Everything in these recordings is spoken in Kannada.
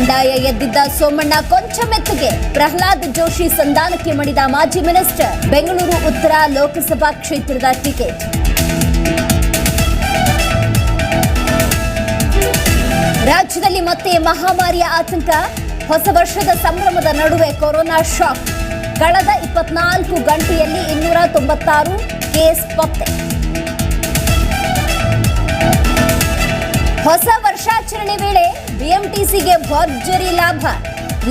ವಿರುದ್ಧ ಸೋಮಣ್ಣ ಕೊಂಚ ಮೆತ್ತಗೆ. ಪ್ರಹ್ಲಾದ್ ಜೋಶಿ ಸಂಧಾನಕ್ಕೆ ಮಣಿದ ಮಾಜಿ ಮಿನಿಸ್ಟರ್. ಬೆಂಗಳೂರು ಉತ್ತರ ಲೋಕಸಭಾ ಕ್ಷೇತ್ರದ ಟಿಕೆಟ್ ರಾಜ್ಯದಲ್ಲಿ ಮತ್ತೆ ಮಹಾಮಾರಿಯ ಆತಂಕ. ಹೊಸ ವರ್ಷದ ಸಂಭ್ರಮದ ನಡುವೆ ಕೊರೋನಾ ಶಾಕ್. ಕಳೆದ ಇಪ್ಪತ್ನಾಲ್ಕು ಗಂಟೆಯಲ್ಲಿ ಇನ್ನೂರ ತೊಂಬತ್ತಾರು ಕೇಸ್ ಪತ್ತೆ. ಹೊಸ ವರ್ಷಾಚರಣೆ ವೇಳೆ ಬಿಎಂಟಿಸಿಗೆ ಭರ್ಜರಿ ಲಾಭ.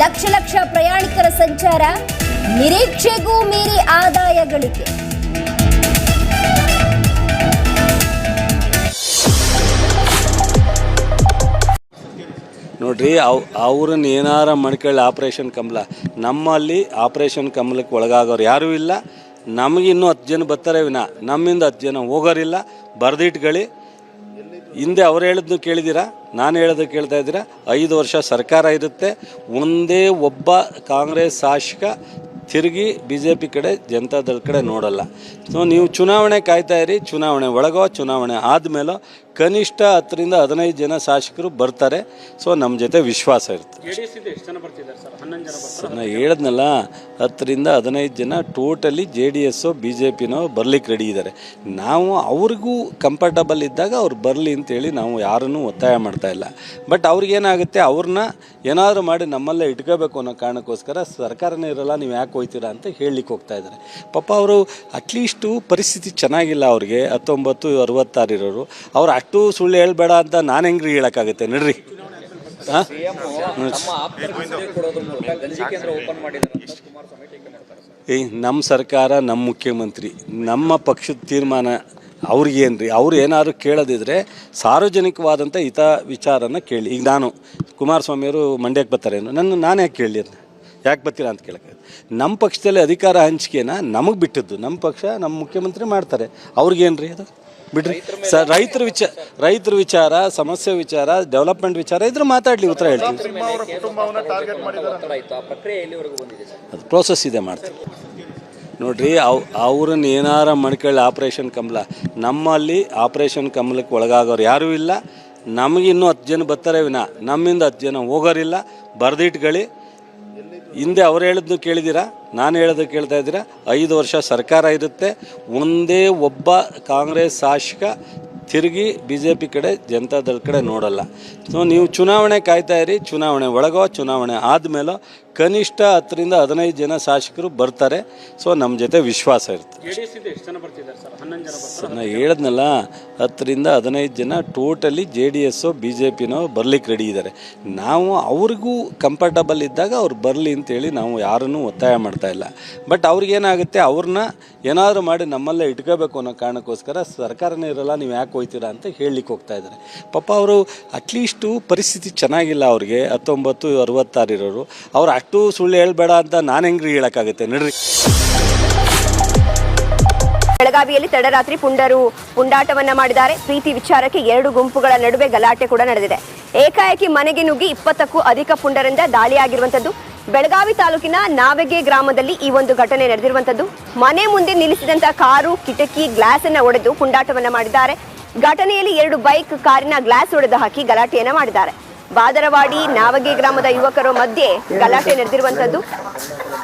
ಲಕ್ಷ ಲಕ್ಷ ಪ್ರಯಾಣಿಕರ ಸಂಚಾರ, ನಿರೀಕ್ಷೆಗೂ ಮೀರಿ ಆದಾಯ ಗಳಿಕೆ ನೋಡ್ರಿ, ಅವ್, ಅವ್ರನ್ನ ಏನಾರ ಮಾಡ್ಕೊಳ್ಳಿ ಆಪ್ರೇಷನ್ ಕಮಲ ನಮ್ಮಲ್ಲಿ ಆಪ್ರೇಷನ್ ಕಮಲಕ್ಕೆ ಒಳಗಾಗೋರು ಯಾರೂ ಇಲ್ಲ. ನಮಗಿನ್ನೂ ಹತ್ತು ಜನ ಬರ್ತಾರೆ ವಿನ. ನಮ್ಮಿಂದ ಹತ್ತು ಜನ ಹೋಗೋರಿಲ್ಲ. ಬರ್ದಿಟ್ಕೊಳ್ಳಿ. ಹಿಂದೆ ಅವ್ರು ಹೇಳಿದ್ನು ಕೇಳಿದ್ದೀರಾ ನಾನು ಹೇಳೋದು ಕೇಳ್ತಾ ಇದ್ದೀರಾ? ಐದು ವರ್ಷ ಸರ್ಕಾರ ಇರುತ್ತೆ. ಒಂದೇ ಒಬ್ಬ ಕಾಂಗ್ರೆಸ್ ಶಾಸಕ ತಿರುಗಿ ಬಿ ಜೆ ಪಿ ಕಡೆ ಜನತಾದಳ ಕಡೆ ನೋಡಲ್ಲ. ಸೊ ನೀವು ಚುನಾವಣೆ ಕಾಯ್ತಾ ಇರಿ, ಚುನಾವಣೆ ಒಳಗೋ, ಚುನಾವಣೆ ಆದಮೇಲೋ ಕನಿಷ್ಠ ಹತ್ತರಿಂದ ಹದಿನೈದು ಜನ ಶಾಸಕರು ಬರ್ತಾರೆ. ಸೊ ನಮ್ಮ ಜೊತೆ ವಿಶ್ವಾಸ ಇರ್ತದೆ ಜೆಡಿಎಸ್ ಎಷ್ಟು ಜನ ಬರ್ತಿದ್ದಾರೆ ಸರ್? ಹನ್ನೊಂದು ಜನ ಬರ್ತಾರೆ? ನಾ ಹೇಳಿದ್ನಲ್ಲ ಹತ್ತರಿಂದ ಹದಿನೈದು ಜನ totally J D S B J ಪಿನೋ ಬರ್ಲಿಕ್ಕೆ ರೆಡಿ ಇದ್ದಾರೆ ನಾವು ಅವ್ರಿಗೂ ಕಂಫರ್ಟಬಲ್ ಇದ್ದಾಗ ಅವ್ರು ಬರಲಿ ಅಂತೇಳಿ ನಾವು ಯಾರನ್ನೂ ಒತ್ತಾಯ ಮಾಡ್ತಾ ಇಲ್ಲ. ಬಟ್ ಅವ್ರಿಗೇನಾಗುತ್ತೆ ಅವ್ರನ್ನ ಏನಾದರೂ ಮಾಡಿ ನಮ್ಮಲ್ಲೇ ಇಟ್ಕೋಬೇಕು ಅನ್ನೋ ಕಾರಣಕ್ಕೋಸ್ಕರ ಸರ್ಕಾರನೇ ಇರಲ್ಲ ನೀವು ಯಾಕೆ ಹೋಯ್ತೀರಾ ಅಂತ ಹೇಳಲಿಕ್ಕೆ ಹೋಗ್ತಾ ಇದ್ದಾರೆ ಪಾಪ ಅವರು ಅಟ್ಲೀಸ್ಟು ಪರಿಸ್ಥಿತಿ ಚೆನ್ನಾಗಿಲ್ಲ ಅವ್ರಿಗೆ ಹತ್ತೊಂಬತ್ತು ಅರವತ್ತಾರು ಇರೋರು. ಅವ್ರು ಅಷ್ಟು ಸುಳ್ಳು ಹೇಳ್ಬೇಡ ಅಂತ ನಾನು ಹೆಂಗ್ರಿ ಹೇಳೋಕ್ಕಾಗುತ್ತೆ? ನಡ್ರಿ. ಹಾಂ? ಏಯ್ ನಮ್ಮ ಸರ್ಕಾರ ನಮ್ಮ ಮುಖ್ಯಮಂತ್ರಿ, ನಮ್ಮ ಪಕ್ಷದ ತೀರ್ಮಾನ ಅವ್ರಿಗೇನ್ರಿ ಅವ್ರು ಏನಾದ್ರು ಕೇಳೋದಿದ್ರೆ ಸಾರ್ವಜನಿಕವಾದಂಥ ಹಿತ ವಿಚಾರನ ಕೇಳಿ. ಈಗ ನಾನು ಕುಮಾರಸ್ವಾಮಿಯವರು ಮಂಡ್ಯಕ್ಕೆ ಬರ್ತಾರೇನು ನನ್ನ ನಾನು ಯಾಕೆ ಕೇಳಲಿ ಅದನ್ನ ಯಾಕೆ ಬರ್ತೀರಾ ಅಂತ ಕೇಳಕ್ಕೆ ನಮ್ಮ ಪಕ್ಷದಲ್ಲಿ ಅಧಿಕಾರ ಹಂಚಿಕೆನ ನಮಗೆ ಬಿಟ್ಟಿದ್ದು. ನಮ್ಮ ಪಕ್ಷ ನಮ್ಮ ಮುಖ್ಯಮಂತ್ರಿ ಮಾಡ್ತಾರೆ. ಅವ್ರಿಗೇನ್ರಿ ಅದು? ಬಿಡ್ರಿ. ಸರ್ ರೈತರ ವಿಚಾರ ರೈತರ ವಿಚಾರ ಸಮಸ್ಯೆ ವಿಚಾರ ಡೆವಲಪ್ಮೆಂಟ್ ವಿಚಾರ ಇದ್ರೆ ಮಾತಾಡ್ಲಿ ಉತ್ತರ ಹೇಳ್ತೀವಿ ಒತ್ತಡ ಇತ್ತು ಆ ಪ್ರಕ್ರಿಯೆ ಎಲ್ಲಿವರೆಗೂ ಬಂದಿದೆ ಸರ್? ಅದು ಪ್ರೋಸೆಸ್ ಇದೆ ಮಾಡ್ತೀವಿ. ನೋಡ್ರಿ ಅವ್ ಅವ್ರನ್ನ ಏನಾರ ಮಣ್ಕಳ್ಳಿ ಆಪ್ರೇಷನ್ ಕಮಲ ನಮ್ಮಲ್ಲಿ ಆಪ್ರೇಷನ್ ಕಮಲಕ್ಕೆ ಒಳಗಾಗೋರು ಯಾರೂ ಇಲ್ಲ. ನಮಗಿನ್ನೂ ಇನ್ನೂ ಹತ್ತು ಜನ ಬರ್ತಾರೆ ವಿನ. ನಮ್ಮಿಂದ ಹತ್ತು ಜನ ಹೋಗೋರಿಲ್ಲ. ಬರ್ದಿಟ್ಕೊಳ್ಳಿ. ಹಿಂದೆ ಅವ್ರು ಹೇಳಿದ್ನು ಕೇಳಿದ್ದೀರಾ ನಾನು ಹೇಳೋದು ಕೇಳ್ತಾ ಇದ್ದೀರಾ? ಐದು ವರ್ಷ ಸರ್ಕಾರ ಇರುತ್ತೆ. ಒಂದೇ ಒಬ್ಬ ಕಾಂಗ್ರೆಸ್ ಶಾಸಕ ತಿರುಗಿ ಬಿ ಜೆ ಪಿ ಕಡೆ ಜನತಾದಳ ಕಡೆ ನೋಡಲ್ಲ. ಸೊ ನೀವು ಚುನಾವಣೆ ಕಾಯ್ತಾ ಇರಿ, ಚುನಾವಣೆ ಒಳಗೋ, ಚುನಾವಣೆ ಆದಮೇಲೋ ಕನಿಷ್ಠ ಹತ್ತರಿಂದ ಹದಿನೈದು ಜನ ಶಾಸಕರು ಬರ್ತಾರೆ. ಸೊ ನಮ್ಮ ಜೊತೆ ವಿಶ್ವಾಸ ಇರ್ತದೆ ಜೆಡಿಎಸ್ ಎಷ್ಟು ಜನ ಬರ್ತಿದ್ದಾರೆ ಸರ್? ಹನ್ನೊಂದು ಜನ ಬರ್ತಾರೆ? ನಾ ಹೇಳಿದ್ನಲ್ಲ ಹತ್ತರಿಂದ ಹದಿನೈದು ಜನ totally J D S B J ಪಿನೋ ಬರ್ಲಿಕ್ಕೆ ರೆಡಿ ಇದ್ದಾರೆ. ನಾವು ಅವ್ರಿಗೂ ಕಂಫರ್ಟಬಲ್ ಇದ್ದಾಗ ಅವ್ರು ಬರಲಿ ಅಂತೇಳಿ ನಾವು ಯಾರನ್ನೂ ಒತ್ತಾಯ ಮಾಡ್ತಾ ಇಲ್ಲ. ಬಟ್ ಅವ್ರಿಗೇನಾಗುತ್ತೆ ಅವ್ರನ್ನ ಏನಾದರೂ ಮಾಡಿ ನಮ್ಮಲ್ಲೇ ಇಟ್ಕೋಬೇಕು ಅನ್ನೋ ಕಾರಣಕ್ಕೋಸ್ಕರ ಸರ್ಕಾರನೇ ಇರಲ್ಲ ನೀವು ಯಾಕೆ ಹೋಯ್ತೀರಾ ಅಂತ ಹೇಳಲಿಕ್ಕೆ ಹೋಗ್ತಾ ಇದ್ದಾರೆ. ಪಾಪ ಅವರು ಅಟ್ಲೀಸ್ಟು ಪರಿಸ್ಥಿತಿ ಚೆನ್ನಾಗಿಲ್ಲ ಅವ್ರಿಗೆ ಹತ್ತೊಂಬತ್ತು ಅರವತ್ತಾರು ಇರೋರು. ಅವ್ರು ಅಷ್ಟು ಸುಳ್ಳು ಹೇಳ್ಬೇಡ ಅಂತ ನಾನು ಹೆಂಗ್ರಿ ಹೇಳೋಕ್ಕಾಗುತ್ತೆ? ನಡ್ರಿ. ಬೆಳಗಾವಿಯಲ್ಲಿ ತಡರಾತ್ರಿ ಪುಂಡರು ಪುಂಡಾಟವನ್ನ ಮಾಡಿದ್ದಾರೆ. ಪ್ರೀತಿ ವಿಚಾರಕ್ಕೆ ಎರಡು ಗುಂಪುಗಳ ನಡುವೆ ಗಲಾಟೆ ಕೂಡ ನಡೆದಿದೆ. ಏಕಾಏಕಿ ಮನೆಗೆ ನುಗ್ಗಿ ಇಪ್ಪತ್ತಕ್ಕೂ ಅಧಿಕ ಪುಂಡರಿಂದ ದಾಳಿಯಾಗಿರುವಂತದ್ದು ಬೆಳಗಾವಿ ತಾಲೂಕಿನ ನಾವೆಗೆ ಗ್ರಾಮದಲ್ಲಿ ಈ ಒಂದು ಘಟನೆ ನಡೆದಿರುವಂತದ್ದು ಮನೆ ಮುಂದೆ ನಿಲ್ಲಿಸಿದಂತ ಕಾರು, ಕಿಟಕಿ ಗ್ಲಾಸ್ ಅನ್ನ ಒಡೆದು ಪುಂಡಾಟವನ್ನ ಮಾಡಿದ್ದಾರೆ. ಘಟನೆಯಲ್ಲಿ ಎರಡು ಬೈಕ್ ಕಾರಿನ ಗ್ಲಾಸ್ ಒಡೆದು ಹಾಕಿ ಗಲಾಟೆಯನ್ನ ಮಾಡಿದ್ದಾರೆ. ಬಾದರವಾಡಿ ನಾವಗೆ ಗ್ರಾಮದ ಯುವಕರ ಮಧ್ಯೆ ಗಲಾಟೆ ನಡೆದಿರುವಂತದ್ದು.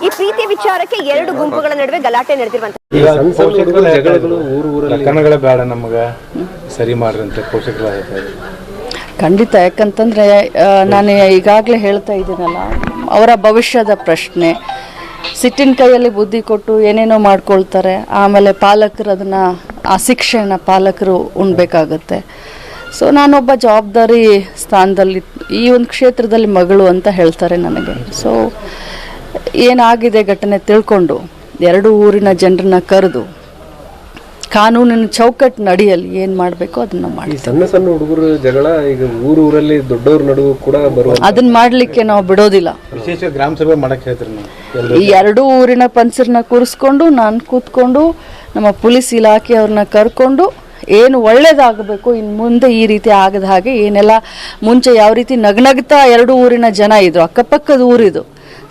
ಈ ಪ್ರೀತಿ ವಿಚಾರಕ್ಕೆ ಎರಡು ಗುಂಪುಗಳ ನಡುವೆ ಗಲಾಟೆ ನಡೆದಿರುವಂತದ್ದು. ಈಗ ಪೋಷಕರು ಜಗಳಗಳು ಊರು ಊರಲ್ಲಿ ಲಕ್ಕಣಗಳೇ ಬೇಡ ನಮಗೆ. ಸರಿ ಮಾಡ್ರಿ ಅಂತ ಪೋಷಕರು ಹೇಳ್ತಾ ಖಂಡಿತ ಯಾಕಂತಂದ್ರೆ ನಾನು ಈಗಾಗಲೇ ಹೇಳ್ತಾ ಇದ್ದೀನಲ್ಲ ಅವರ ಭವಿಷ್ಯದ ಪ್ರಶ್ನೆ. ಸಿಟ್ಟಿನ ಕೈಯಲ್ಲಿ ಬುದ್ಧಿ ಕೊಟ್ಟು ಏನೇನೋ ಮಾಡ್ಕೊಳ್ತಾರೆ ಆಮೇಲೆ ಪಾಲಕರು ಅದನ್ನು ಆ ಶಿಕ್ಷೆನ ಪಾಲಕರು ಉಣ್ಬೇಕಾಗತ್ತೆ. ಸೊ ನಾನೊಬ್ಬ ಜವಾಬ್ದಾರಿ ಸ್ಥಾನದಲ್ಲಿ ಈ ಒಂದು ಕ್ಷೇತ್ರದಲ್ಲಿ ಮಗಳು ಅಂತ ಹೇಳ್ತಾರೆ ನನಗೆ. ಸೊ ಏನಾಗಿದೆ ಘಟನೆ ತಿಳ್ಕೊಂಡು ಎರಡು ಊರಿನ ಜನರನ್ನ ಕರೆದು ಕಾನೂನಿನ ಚೌಕಟ್ಟು ನಡಿಯಲ್ಲಿ ಏನು ಮಾಡಬೇಕು ಅದನ್ನು ಮಾಡಿ ಸಣ್ಣ ಸಣ್ಣ ಹುಡುಗರು ಜಗಳ ಈಗ ಊರು ಊರಲ್ಲಿ ದೊಡ್ಡವ್ರ ನಡುವೆ ಕೂಡ ಬರುವ ಅದನ್ನ ಮಾಡಲಿಕ್ಕೆ ನಾವು ಬಿಡೋದಿಲ್ಲ. ವಿಶೇಷ ಗ್ರಾಮ ಸಭೆ ಮಾಡಕ್ಕೆ ಹೇಳ್ತೀರಿ ಈ ಎರಡೂ ಊರಿನ ಪಂಚರನ್ನ ಕೂರಿಸ್ಕೊಂಡು ನಾನು ಕೂತ್ಕೊಂಡು ನಮ್ಮ ಪೊಲೀಸ್ ಇಲಾಖೆಯವ್ರನ್ನ ಕರ್ಕೊಂಡು ಏನು ಒಳ್ಳೇದಾಗಬೇಕು ಇನ್ನು ಮುಂದೆ ಈ ರೀತಿ ಆಗದ ಹಾಗೆ ಏನೆಲ್ಲ ಮುಂಚೆ ಯಾವ ರೀತಿ ನಗ್ನಗ್ತಾ ಎರಡು ಊರಿನ ಜನ ಇದ್ರು ಅಕ್ಕಪಕ್ಕದ ಊರಿದು.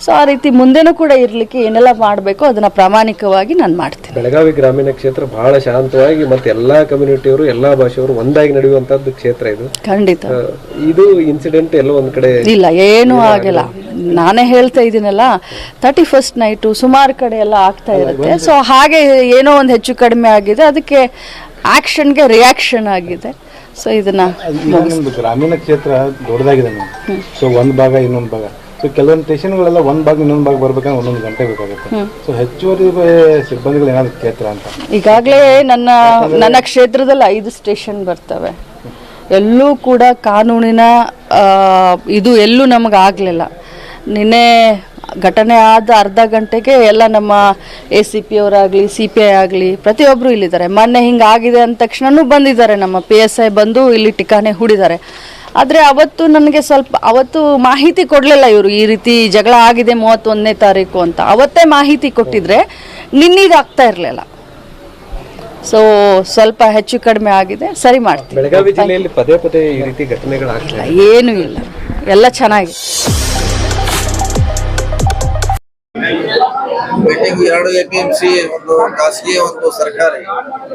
ಸೊ ಆ ರೀತಿ ಮುಂದೆನೂ ಕೂಡ ಇರಲಿಕ್ಕೆ ಏನೆಲ್ಲ ಮಾಡಬೇಕು ಅದನ್ನು ಪ್ರಾಮಾಣಿಕವಾಗಿ ನಾನು ಮಾಡ್ತೀನಿ. ಬೆಳಗಾವಿ ಗ್ರಾಮೀಣ ಕ್ಷೇತ್ರ ಬಹಳ ಶಾಂತವಾಗಿ ಮತ್ತೆ ಎಲ್ಲಾ ಕಮ್ಯುನಿಟಿಯವರು ಎಲ್ಲಾ ಭಾಷೆಯವರು ಒಂದಾಗಿ ನಡೆಯುವಂತದ್ದು ಕ್ಷೇತ್ರ ಇದು. ಖಂಡಿತ. ಇದು ಇನ್ಸಿಡೆಂಟ್ ಎಲ್ಲ ಒಂದ್ ಕಡೆ ಇಲ್ಲ ಏನೂ ಆಗಿಲ್ಲ. ನಾನೇ ಹೇಳ್ತಾ ಇದ್ದೀನಲ್ಲ ತರ್ಟಿ ಫಸ್ಟ್ ನೈಟು ಸುಮಾರು ಕಡೆ ಎಲ್ಲ ಆಗ್ತಾ ಇರುತ್ತೆ. ಸೊ ಹಾಗೆ ಏನೋ ಒಂದು ಹೆಚ್ಚು ಕಡಿಮೆ ಆಗಿದೆ. ಅದಕ್ಕೆ ಆಕ್ಷನ್ಗೆ ರಿಯಾಕ್ಷನ್ ಆಗಿದೆ. ಸೊ ಇದನ್ನ ನಿಮ್ದು ಗ್ರಾಮೀಣ ಕ್ಷೇತ್ರ ದೊಡ್ಡದಾಗಿದೆ ಸೊ ಒಂದು ಭಾಗ ಇನ್ನೊಂದು ಭಾಗ. ಸೊ ಕೆಲವೊಂದು ಸ್ಟೇಷನ್ಗಳೆಲ್ಲ ಒಂದು ಭಾಗ ಇನ್ನೊಂದು ಭಾಗ ಬರ್ಬೇಕಂದ್ರೆ ಒಂದೊಂದು ಗಂಟೆ ಬೇಕಾಗುತ್ತೆ. ಸೊ ಹೆಚ್ಚುವರಿ ಸಿಬ್ಬಂದಿಗಳು ಏನಾದ್ರು ಕ್ಷೇತ್ರ ಅಂತ? ಈಗಾಗಲೇ ನನ್ನ ನನ್ನ ಕ್ಷೇತ್ರದಲ್ಲಿ ಐದು ಸ್ಟೇಷನ್ ಬರ್ತವೆ. ಎಲ್ಲೂ ಕೂಡ ಕಾನೂನಿನ ಇದು ಎಲ್ಲೂ ನಮಗಾಗಲಿಲ್ಲ. ನಿನ್ನೆ ಘಟನೆ ಆದ ಅರ್ಧ ಗಂಟೆಗೆ ಎಲ್ಲ ನಮ್ಮ ಎ ಸಿ ಪಿ ಅವರಾಗಲಿ ಸಿ ಪಿ ಐ ಆಗಲಿ ಪ್ರತಿಯೊಬ್ಬರು ಇಲ್ಲಿದ್ದಾರೆ. ಮೊನ್ನೆ ಹಿಂಗೆ ಆಗಿದೆ ಅಂದ ತಕ್ಷಣನೂ ಬಂದಿದ್ದಾರೆ. ನಮ್ಮ ಪಿ ಎಸ್ ಐ ಬಂದು ಇಲ್ಲಿ ಟಿಕಾನೆ ಹೂಡಿದ್ದಾರೆ. ಆದರೆ ಅವತ್ತು ನನಗೆ ಸ್ವಲ್ಪ ಅವತ್ತು ಮಾಹಿತಿ ಕೊಡಲಿಲ್ಲ ಇವರು. ಈ ರೀತಿ ಜಗಳ ಆಗಿದೆ ಮೂವತ್ತೊಂದನೇ ತಾರೀಕು ಅಂತ. ಅವತ್ತೇ ಮಾಹಿತಿ ಕೊಟ್ಟಿದ್ರೆ ನಿನ್ನಿದಾಗ್ತಾ ಇರಲಿಲ್ಲ. ಸೊ ಸ್ವಲ್ಪ ಹೆಚ್ಚು ಕಡಿಮೆ ಆಗಿದೆ. ಸರಿ ಮಾಡ್ತೀವಿ ಬೆಳಗಾವಿ ಜಿಲ್ಲೆಯಲ್ಲಿ ಪದೇ ಪದೇ ಈ ರೀತಿ ಘಟನೆಗಳಾಗ್ತವೆ ಏನೂ ಇಲ್ಲ. ಎಲ್ಲ ಚೆನ್ನಾಗಿದೆ. ಮೀಟಿಂಗ್ ಎರಡು ಎ ಪಿ ಎಂ ಸಿ ಒಂದು ಖಾಸಗಿ, ಒಂದು ಸರ್ಕಾರಿ.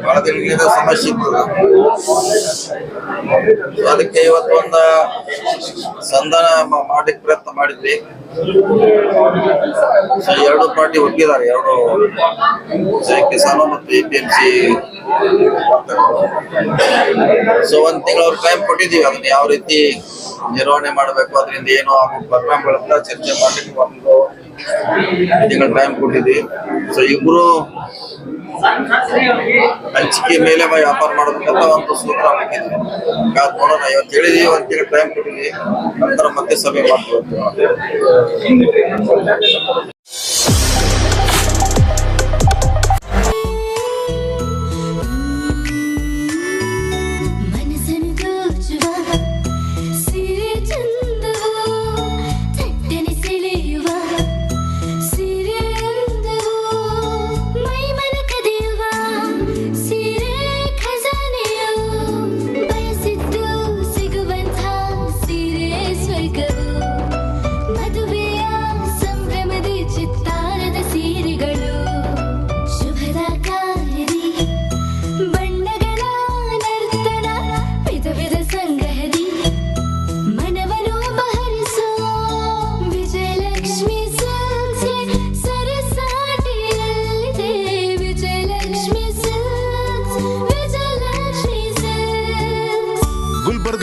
ಬಹಳ ದಿನಗಳಿಂದ ಸಮಸ್ಯೆ ಇತ್ತು. ಅದಕ್ಕೆ ಇವತ್ತು ಸಂಧಾನ ಮಾಡಿಕ್ ಪ್ರಯತ್ನ ಮಾಡಿದ್ವಿ. ಎರಡು ಪಾರ್ಟಿ ಒಪ್ಪಿದ್ದಾರೆ ಎರಡು ಕಿಸಾನು ಮತ್ತು A P M C so ಒಂದು ತಿಂಗಳ ಟೈಮ್ ಕೊಟ್ಟಿದೀವಿ ಅದನ್ನ ಯಾವ ರೀತಿ ನಿರ್ವಹಣೆ ಮಾಡಬೇಕು, ಅದರಿಂದ ಏನು ಪರಿಣಾಮಗಳನ್ನ ಚರ್ಚೆ ಮಾಡ್ಲಿಕ್ಕೆ ಒಂದು ತಿಂಗಳ ಟೈಮ್ ಕೊಟ್ಟಿದ್ವಿ ಸೊ ಇಬ್ರು ಹಂಚಿಕೆ ಮೇಲೆ ವ್ಯಾಪಾರ ಮಾಡಬೇಕಂತ ಒಂದು ಸೂತ್ರ ಹಾಕಿದ್ವಿ. ಕಾದ್ ನೋಡೋಣ ಇವತ್ತು ಹೇಳಿದ್ವಿ, ಒಂದ್ ಟೈಮ್ ಕೊಟ್ಟಿದ್ವಿ. ನಂತರ ಮತ್ತೆ ಸಭೆ ಮಾಡ್ತೀವಿ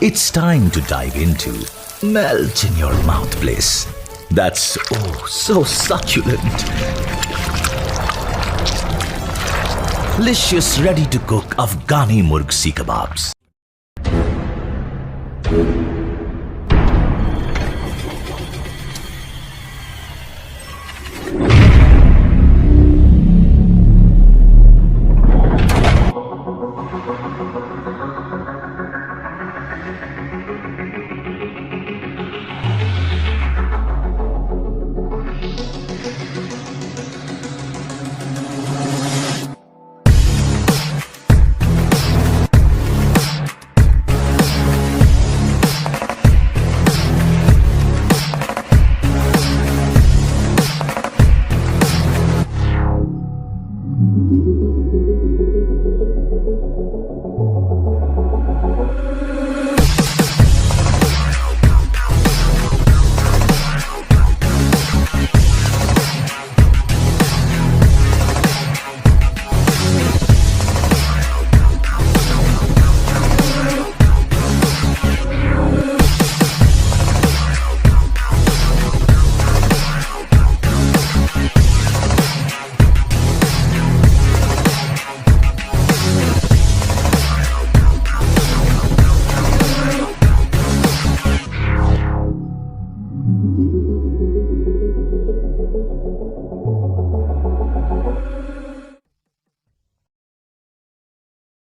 It's time to dive into Melt in Your Mouth Bliss. That's oh so succulent. Delicious ready to cook Afghani murg kebabs.